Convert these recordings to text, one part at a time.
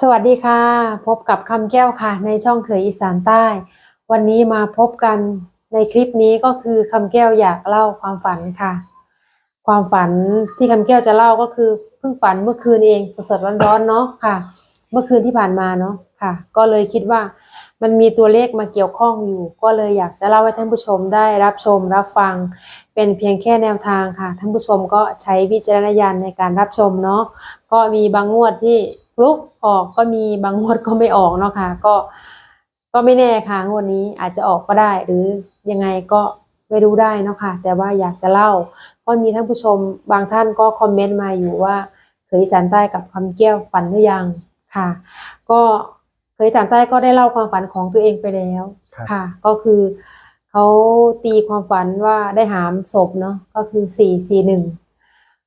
สวัสดีค่ะ พบกับคำแก้วค่ะ ในช่องเขยอีสานใต้ วันนี้มาพบกันในคลิปนี้ก็คือคำแก้วอยากเล่าความฝันค่ะ ความฝันที่คำแก้วจะเล่าก็คือเพิ่งฝันเมื่อคืนเองสดร้อนๆเนาะค่ะ เมื่อคืนที่ผ่านมาเนาะค่ะ ก็เลยคิดว่ามันมีตัวเลขมาเกี่ยวข้องอยู่ ก็เลยอยากจะเล่าให้ท่านผู้ชมได้รับชมรับฟัง เป็นเพียงแค่แนวทางค่ะท่านผู้ชมก็ใช้วิจารณญาณในการรับชมเนาะก็มีบางงวดที่ ฟลุกออกก็มีบางงวดก็ไม่ออกเนาะค่ะ ก็ก็ไม่แน่ค่ะงวดนี้อาจจะออกก็ได้ หรือยังไงก็ไม่รู้ได้เนาะค่ะ แต่ว่าอยากจะเล่าเพราะมีท่านผู้ชมบางท่านก็คอมเมนต์มาอยู่ว่าเคยอีสานใต้กับคำแก้วฝันหรือยังค่ะ ก็เคยอีสานใต้ก็ได้เล่าความฝันของตัวเองไปแล้วครับค่ะ ก็คือเขาตีความฝันว่าได้หามศพเนาะก็คือสี่สี่หนึ่ง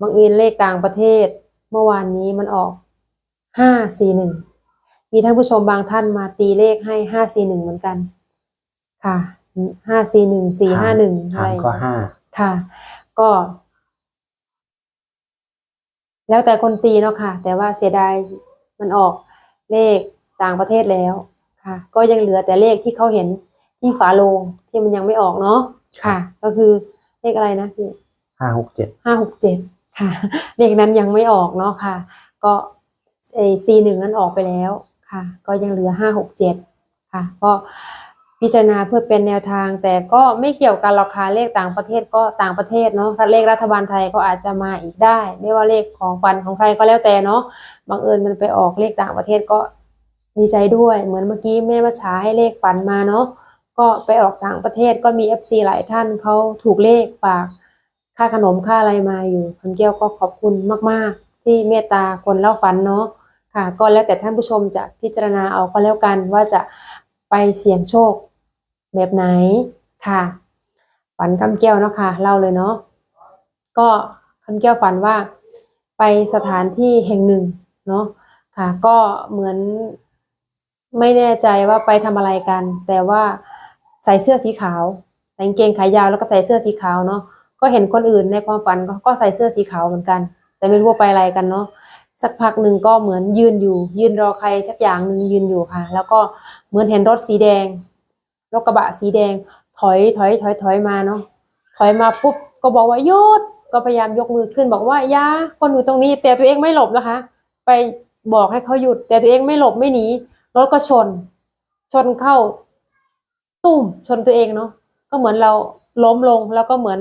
บางเอิญเลขต่างประเทศเมื่อวานนี้มันออก ห้าสี่หนึ่งมีท่านผู้ชมบางท่านมาตีเลขให้ห้าสี่หนึ่งเหมือนกัน ค่ะห้าสี่หนึ่งสี่ห้าหนึ่งอะหาไรงก็ห้าค่ะ ก็ แล้วแต่คนตีเนาะค่ะ แต่ว่าเสียดายมันออกเลขต่างประเทศแล้วค่ะ ก็ยังเหลือแต่เลขที่เขาเห็นที่ฝาโลงที่มันยังไม่ออกเนาะค่ะ ก็คือเลขอะไรนะพี่ห้าหกเจ็ดห้าหกเจ็ดค่ะ เลขนั้นยังไม่ออกเนาะค่ะ ก็เอ ซีหนึ่งนั้นออกไปแล้วค่ะ ก็ยังเหลือห้าหกเจ็ดค่ะ ก็พิจารณาเพื่อเป็นแนวทาง แต่ก็ไม่เกี่ยวกันรอกค่ะเลขต่างประเทศก็ต่างประเทศเนาะถ้าเลขรัฐบาลไทยก็อาจจะมาอีกได้ ไม่ว่าเลขของฟันของใครก็แล้วแต่เนาะบังเอิญมันไปออกเลขต่างประเทศก็ดีใจด้วย เหมือนเมื่อกี้แม่มาช้าให้เลขฝันมาเนาะก็ไปออกต่างประเทศก็มี FC หลายท่านเขาถูกเลขฝากค่าขนมค่าอะไรมาอยู่คุณแก้วก็ขอบคุณมาก ๆ ที่เมตตาคนเล่าฝันเนาะ ค่ะ ก็แล้วแต่ท่านผู้ชมจะพิจารณาเอาก็แล้วกันว่าจะไปเสี่ยงโชคแบบไหนค่ะฝันคำแก้วเนาะค่ะเล่าเลยเนาะก็คำแก้วฝันว่าไปสถานที่แห่งหนึ่งเนาะค่ะ ก็เหมือนไม่แน่ใจว่าไปทำอะไรกัน แต่ว่าใส่เสื้อสีขาวแต่กางเกงขายาวแล้วก็ใส่เสื้อสีขาวเนาะก็เห็นคนอื่นในความฝันก็ก็ใส่เสื้อสีขาวเหมือนกัน แต่ไม่รู้ว่าไปอะไรกันเนาะ สักพักหนึ่งก็เหมือนยืนอยู่ ยืนรอใครสักอย่างหนึ่งยืนอยู่ค่ะ แล้วก็เหมือนเห็นรถสีแดงรถกระบะสีแดง ถอยถอยถอยถอยมาเนาะถอยมาปุ๊บก็บอกว่าหยุดก็พยายามยกมือขึ้นบอกว่ายาคนอยู่ตรงนี้ แต่ตัวเองไม่หลบนะคะ ไปบอกให้เขาหยุด แต่ตัวเองไม่หลบไม่หนีรถก็ชน ชนเข้าตุ้มชนตัวเองเนาะก็เหมือนเราล้มลงแล้วก็เหมือน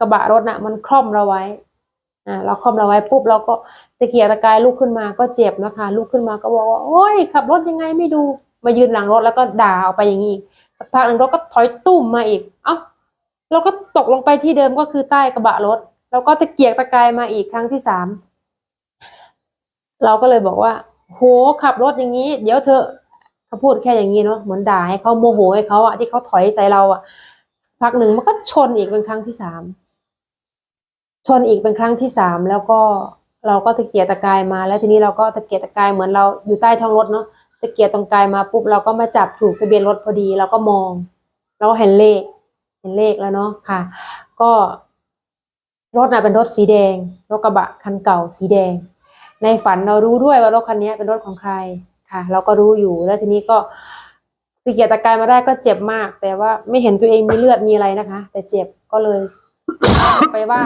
กระบะรถน่ะ มันคล่อมเราไว้ เราคล่อมเราไว้ปุ๊บเราก็ตะเกียกตะกายลุกขึ้นมาก็เจ็บนะคะลุกขึ้นมาก็บอกว่าโอ๊ยขับรถยังไงไม่ดูมายืนหลังรถแล้วก็ด่าออกไปอย่างนี้สักพักหนึ่งรถก็ถอยตุ้มมาอีก เอ้าเราก็ตกลงไปที่เดิมก็คือใต้กระบะรถแล้วก็ตะเกียกตะกายมาอีกครั้งที่สามเราก็เลยบอกว่า โหขับรถอย่างนี้ เดี๋ยวเธอเขาพูดแค่อย่างนี้เนาะเหมือนด่าให้เขาโมโหให้เขาอะที่เขาถอยใส่เราอะพักหนึ่งมันก็ชนอีกเป็นครั้งที่สาม ชนอีกเป็นครั้งที่สามแล้วก็เราก็ตะเกียกตะกายมา แล้วทีนี้เราก็ตะเกียกตะกายเหมือนเราอยู่ใต้ท้องรถเนาะตะเกียกตรงกายมาปุ๊บเราก็มาจับถูกทะเบียนรถพอดีเราก็มอง เราก็เห็นเลข เห็นเลขแล้วเนาะค่ะ ก็รถน่ะเป็นรถสีแดง รถกระบะคันเก่าสีแดง ในฝันเรารู้ด้วยว่ารถคันนี้เป็นรถของใครค่ะ เราก็รู้อยู่แล้วทีนี้ก็ตะเกียกตะกายมาได้ก็เจ็บมาก แต่ว่าไม่เห็นตัวเองมีเลือดมีอะไรนะคะ แต่เจ็บก็เลย ไปว่า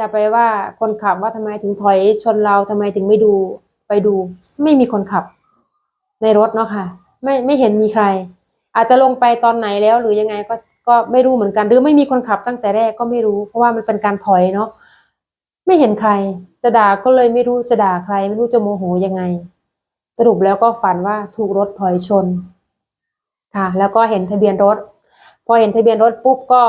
จะไปว่าคนขับว่าทำไมถึงถอยชนเราทำไมถึงไม่ดูไปดู ไม่มีคนขับ ในรถเนาะค่ะ ไม่ไม่เห็นมีใคร อาจจะลงไปตอนไหนแล้วหรือยังไงก็ก็ไม่รู้เหมือนกัน หรือไม่มีคนขับตั้งแต่แรกก็ไม่รู้ เพราะว่ามันเป็นการถอยเนาะไม่เห็นใคร จะด่าก็เลยไม่รู้จะด่าใคร ไม่รู้จะโมโหยังไง สรุปแล้วก็ฝันว่าถูกรถถอยชน ค่ะ แล้วก็เห็นทะเบียนรถ พอเห็นทะเบียนรถปุ๊บก็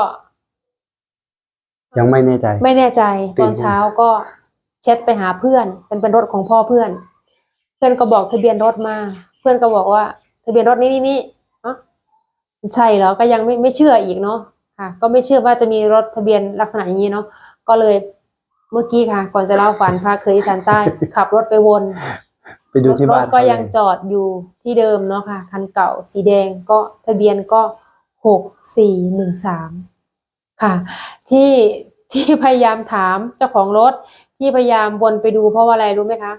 ยังไม่แน่ใจ ไม่แน่ใจตื่ตนอนเช้าก็เช็ดไปหาเพื่อนเป็นเป็นรถของพ่อเพื่อน เพื่อนก็บอกทะเบียนรถมา เพื่อนก็บอกว่า ทะเบียนรถนี้นี่นี่เอ๋อใช่เหรอก็ยังไม่ไม่เชื่ออีกเนาะค่ะ ก็ไม่เชื่อว่าจะมีรถทะเบียนลักษณะอย่างนี้เนาะก็เลยเมื่อกี้ค่ะ ก่อนจะเล่าฝันพาเคยอีสานใต้ขับรถไปวนไปดูที่บ้านรถก็ยังจอดอยู่ที่เดิมเนาะค่ะคันเก่าสีแดงก็ทะเบียนก็หกสี่หนึ่งสาม ค่ะ ที่ที่พยายามถามเจ้าของรถ ที่พยายามวนไปดูเพราะว่าอะไรรู้ไหมคะ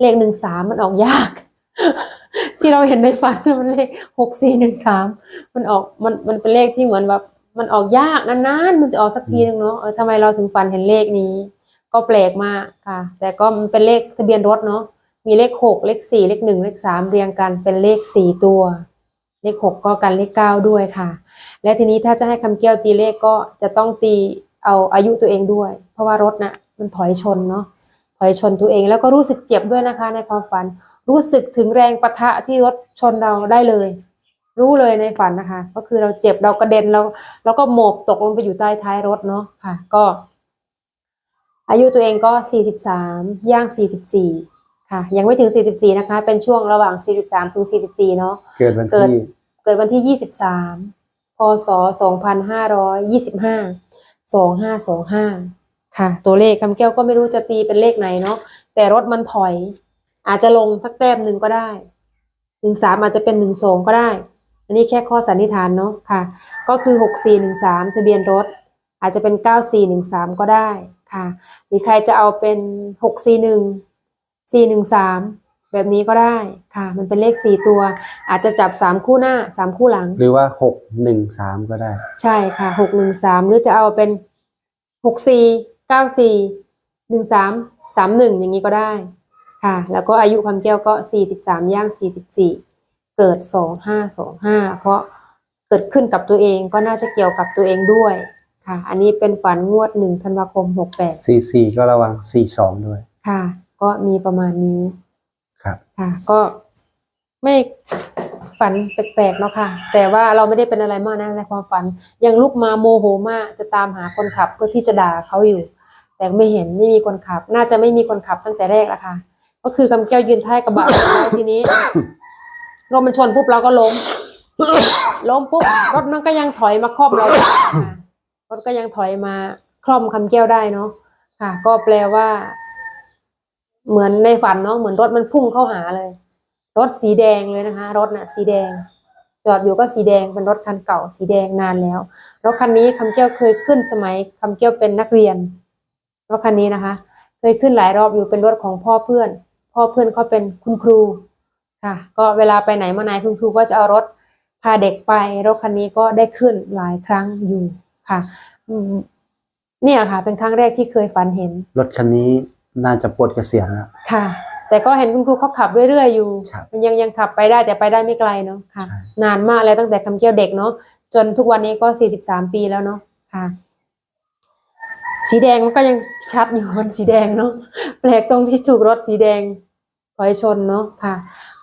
เลขหนึ่งสามมันออกยาก ที่เราเห็นในฝันมันเลขหกสี่หนึ่งสามมันออกมันมันเป็นเลขที่เหมือนแบบมันออกยากนานๆมันจะออกสักทีนึงเนาะเออทำไมเราถึงฝันเห็นเลขนี้ ก็แปลกมากค่ะ แต่ก็มันเป็นเลขทะเบียนรถเนาะมีเลขหกเลขสี่เลขหนึ่งเลขสามเรียงกันเป็นเลขสี่ตัว เลขหกก็กันเลขเก้าด้วยค่ะ และทีนี้ถ้าจะให้คำแก้วตีเลขก็จะต้องตีเอาอายุตัวเองด้วย เพราะว่ารถน่ะมันถอยชนเนาะถอยชนตัวเองแล้วก็รู้สึกเจ็บด้วยนะคะ ในความฝัน รู้สึกถึงแรงปะทะที่รถชนเราได้เลย รู้เลยในฝันนะคะ ก็คือเราเจ็บเรากระเด็นเราเราก็โหมบตกลงไปอยู่ใต้ท้ายรถเนาะค่ะ ก็ อายุตัวเองก็43ย่าง44ค่ะ ยังไม่ถึง44นะคะ เป็นช่วงระหว่าง43ถึง44เนาะเกิดวันเกิดที่ เกิดวันที่ 23 พศ 2525 2525 ค่ะ ตัวเลขคำแก้วก็ไม่รู้จะตีเป็นเลขไหนเนาะแต่รถมันถอย อาจจะลงสักแต้มหนึ่งก็ได้หนึ่งสามอาจจะเป็นหนึ่งสองก็ได้ อันนี้แค่ข้อสันนิษฐานเนาะค่ะ ก็คือหกสี่หนึ่งสามทะเบียนรถ อาจจะเป็นเก้าสี่หนึ่งสามก็ได้ค่ะหรือใครจะเอาเป็นหกสี่หนึ่งสี่หนึ่งสาม แบบนี้ก็ได้ค่ะ มันเป็นเลขสี่ตัว อาจจะจับสามคู่หน้าสามคู่หลัง หรือว่าหกหนึ่งสามก็ได้ ใช่ค่ะหกหนึ่งสามหรือจะเอาเป็นหกสี่เก้าสี่หนึ่งสามสามหนึ่งอย่างนี้ก็ได้ค่ะ แล้วก็อายุความแก้วก็สี่สิบสามย่างสี่สิบสี่เกิดสองห้าสองห้าเพราะเกิดขึ้นกับตัวเองก็น่าจะเกี่ยวกับตัวเองด้วยค่ะ อันนี้เป็นฝันงวดหนึ่งธันวาคมหกแปดสี่สี่ก็ระวังสี่สองด้วย ค่ะ ก็มีประมาณนี้ ครับค่ะ ก็ไม่ฝันแปลกๆแล้วค่ะ แต่ว่าเราไม่ได้เป็นอะไรมากนะในความฝัน ยังลุกมาโมโหมากจะตามหาคนขับเพื่อที่จะด่าเขาอยู่ แต่ไม่เห็นไม่มีคนขับ น่าจะไม่มีคนขับตั้งแต่แรกแล้วค่ะ ก็คือกำแก้วยืนท้ายกระบะแล้วทีนี้รถมันชนปุ๊บเราก็ล้มล้มปุ๊บรถมันก็ยังถอยมาครอบเรารถก็ยังถอยมาคล่อมคำแก้วได้เนาะค่ะ ก็แปลว่า เหมือนในฝันเนาะเหมือนรถมันพุ่งเข้าหาเลย รถสีแดงเลยนะคะ รถน่ะสีแดง จอดอยู่ก็สีแดงเป็นรถคันเก่า สีแดงนานแล้วรถคันนี้คำแก้วเคยขึ้นสมัยคำแก้วเป็นนักเรียนรถคันนี้นะคะ เคยขึ้นหลายรอบอยู่เป็นรถของพ่อเพื่อน พ่อเพื่อนเขาเป็นคุณครูค่ะ ก็เวลาไปไหนมาไหนคุณครูก็จะเอารถพาเด็กไปรถคันนี้ก็ได้ขึ้นหลายครั้งอยู่ค่ะเนี่ยค่ะ เป็นครั้งแรกที่เคยฝันเห็น รถคันนี้ น่าจะปลดเกษียณแล้วค่ะ แต่ก็เห็นคุณครูเขาขับเรื่อยๆอยู่ ครับมันยังยังขับไปได้แต่ไปได้ไม่ไกลเนาะค่ะ ใช่ นานมากแล้วตั้งแต่คำเกี้ยวเด็กเนาะจนทุกวันนี้ก็สี่สิบสามปีแล้วเนาะค่ะ สีแดงมันก็ยังชัดอยู่บนสีแดงเนาะแปลกตรงที่ถูกรถสีแดงถอยชนเนาะค่ะ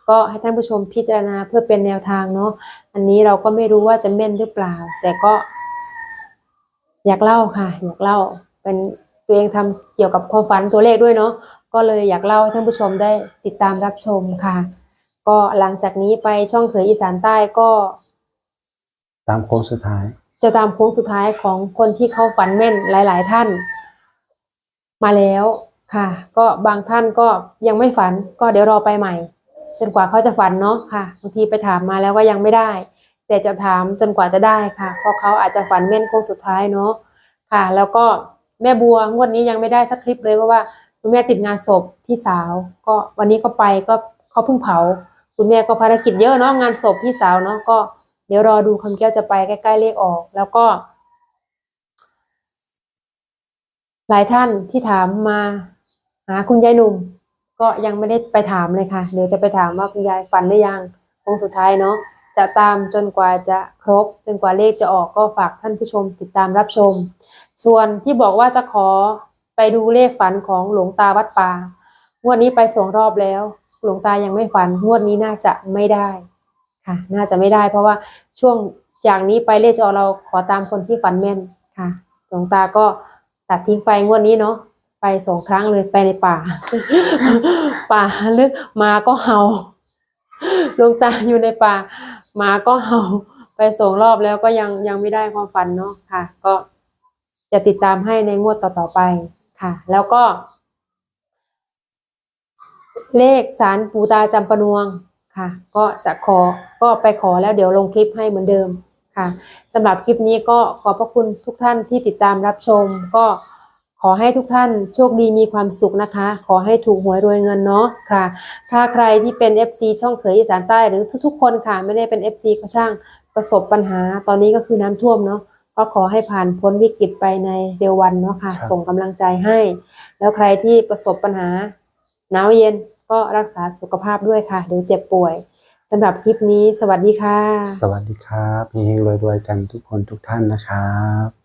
ก็ให้ท่านผู้ชมพิจารณาเพื่อเป็นแนวทางเนาะอันนี้เราก็ไม่รู้ว่าจะแม่นหรือเปล่า แต่ก็ อยากเล่าค่ะ อยากเล่าเป็น ตัวเองทำเกี่ยวกับความฝันตัวเลขด้วยเนาะก็เลยอยากเล่าให้ท่านผู้ชมได้ติดตามรับชมค่ะ ก็หลังจากนี้ไปช่องเขยอีสานใต้ก็ ตามโค้งสุดท้าย จะตามโค้งสุดท้ายของคนที่เขาฝันแม่นหลาย ๆ ท่าน มาแล้วค่ะ ก็บางท่านก็ยังไม่ฝัน ก็เดี๋ยวรอไปใหม่ จนกว่าเขาจะฝันเนาะค่ะบางทีไปถามมาแล้วก็ยังไม่ได้ แต่จะถามจนกว่าจะได้ค่ะ เพราะเขาอาจจะฝันแม่นโค้งสุดท้ายเนาะค่ะ แล้วก็ แม่บัวงวดนี้ยังไม่ได้สักคลิปเลยเพราะว่าคุณแม่ติดงานศพพี่สาว ก็วันนี้ก็ไปก็เขาเพิ่งเผา คุณแม่ก็ภารกิจเยอะเนาะงานศพพี่สาวเนาะก็ เดี๋ยวรอดูคำแก้วจะไปใกล้ๆเลขออก แล้วก็ หลายท่านที่ถามมาหาคุณยายหนุ่ม ก็ยังไม่ได้ไปถามเลยค่ะ เดี๋ยวจะไปถามว่าคุณยายฝันหรือยังคงสุดท้ายเนาะ จะตามจนกว่าจะครบจนกว่าเลขจะออกก็ฝากท่านผู้ชมติดตามรับชม ส่วนที่บอกว่าจะขอไปดูเลขฝันของหลวงตาวัดป่างวดนี้ไปสองรอบแล้ว หลวงตายังไม่ฝันงวดนี้น่าจะไม่ได้ค่ะ น่าจะไม่ได้เพราะว่าช่วงจากนี้ไปเลขจะออกเราขอตามคนที่ฝันแม่นค่ะ หลวงตาก็ตัดทิ้งไปงวดนี้เนาะไปสองครั้งเลยไปในป่า ป่าลึกมาก็เห่าหลวงตาอยู่ในป่า มาก็เห่าไปสองรอบแล้วก็ยังยังไม่ได้ความฝันเนาะค่ะ ก็จะติดตามให้ในงวดต่อๆไปค่ะ แล้วก็ เลขสารปูตาจำปนวงค่ะ ก็จะขอก็ไปขอแล้วเดี๋ยวลงคลิปให้เหมือนเดิมค่ะสำหรับคลิปนี้ก็ขอบพระคุณทุกท่านที่ติดตามรับชมก็ ขอให้ทุกท่านโชคดีมีความสุขนะคะ ขอให้ถูกหวยรวยเงินเนาะค่ะ ถ้าใครที่เป็น FC ช่องเขยอีสานใต้หรือทุกๆ คนค่ะ ไม่ได้เป็น FC ก็ช่างประสบปัญหา ตอนนี้ก็คือน้ำท่วมเนาะก็ขอให้ผ่านพ้นวิกฤตไปในเร็ววันเนาะค่ะครับส่งกำลังใจให้ แล้วใครที่ประสบปัญหาหนาวเย็นก็รักษาสุขภาพด้วยค่ะ เดี๋ยวเจ็บป่วยสำหรับคลิปนี้ สวัสดีค่ะ สวัสดีครับเฮงๆรวยๆกันทุกคนทุกท่านนะครับ